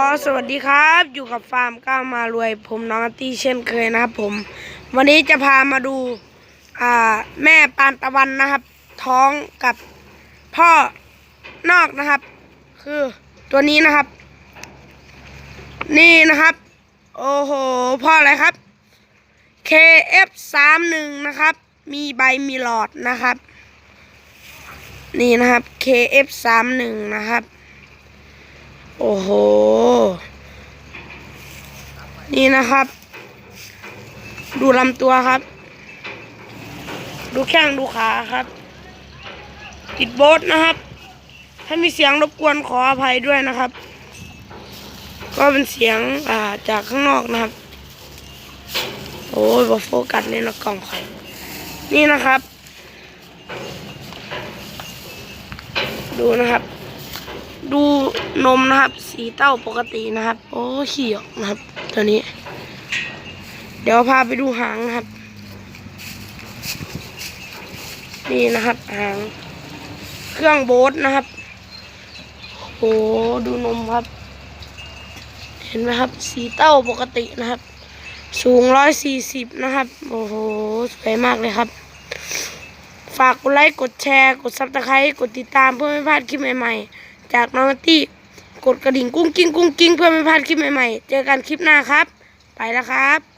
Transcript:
อสวัสดีครับ อยู่กับฟาร์มก้าวมารวย ผมน้องตี้เช่นเคยนะครับผม วันนี้จะพามาดูอ่าแม่ปานตะวันนะครับ ท้องกับพ่อนอกนะครับ คือตัวนี้นะครับ นี่นะครับ โอ้โห พ่ออะไรครับ KF31 นะครับ มีใบมีหลอดนะครับ นี่นะครับ KF31 นะครับโอ้โห นี่นะครับ ดูลำตัวครับ ดูแข้งดูขาครับ ติดโบทนะครับ ถ้ามีเสียงรบกวนขออภัยด้วยนะครับ ก็เป็นเสียงอ่าจากข้างนอกนะครับ โอ้ยบอโฟกัสเลยนะกล่องไข่นี่นะครับ ดูนะครับ ดูนมนะครับ สีเต้าปกตินะครับ โอ้ขี้ออกนะครับ ตัวนี้ เดี๋ยวพาไปดูหางนะครับ นี่นะครับหาง เครื่องโบ๊ทนะครับโอ้ดูนมครับ เห็นไหมครับ สีเต้าปกตินะครับ สูงร้อยสี่สิบนะครับ โอ้โห สวยมากเลยครับฝากกดไลค์ กดแชร์ กดซับสไครต์กดติดตามเพื่อไม่พลาดคลิปใหม่ๆ จากน้องตี้กดกระดิ่งกุ้งกิ้งกุ้งกิ้งเพื่อไม่พลาดคลิปใหม่ๆ เจอกันคลิปหน้าครับ ไปแล้วครับ